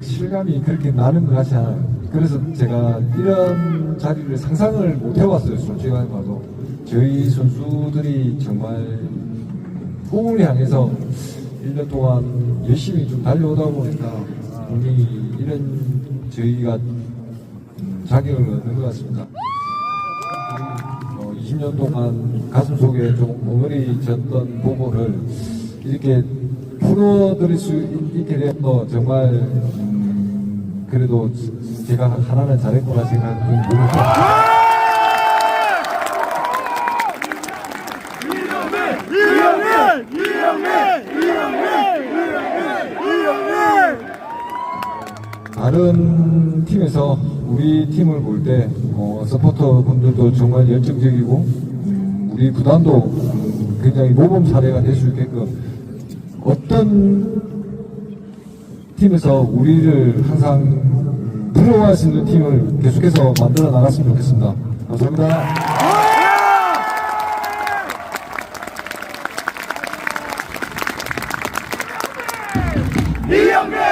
실감이 그렇게 나는 것 같지 않아요. 그래서 제가 이런 자리를 상상을 못 해봤어요. 솔직히 말해도 저희 선수들이 정말 꿈을 향해서 1년 동안 열심히 좀 달려오다 보니까 분명히 이런 저희가 음, 자격을 얻는 것 같습니다. 어, 20년 동안 가슴 속에 좀 옹알이 졌던 부분을 이렇게 풀어드릴 수 있게 된거 정말 음, 그래도 제가 하나는 잘했구나 생각합니다. 다른 팀에서 우리 팀을 볼때 어, 서포터 분들도 정말 열정적이고 음, 우리 음, 굉장히 모범 사례가 될 수 있게끔 어떤 팀에서 우리를 항상 부러워할 수 있는 팀을 계속해서 만들어 나갔으면 좋겠습니다. 감사합니다. 이영배!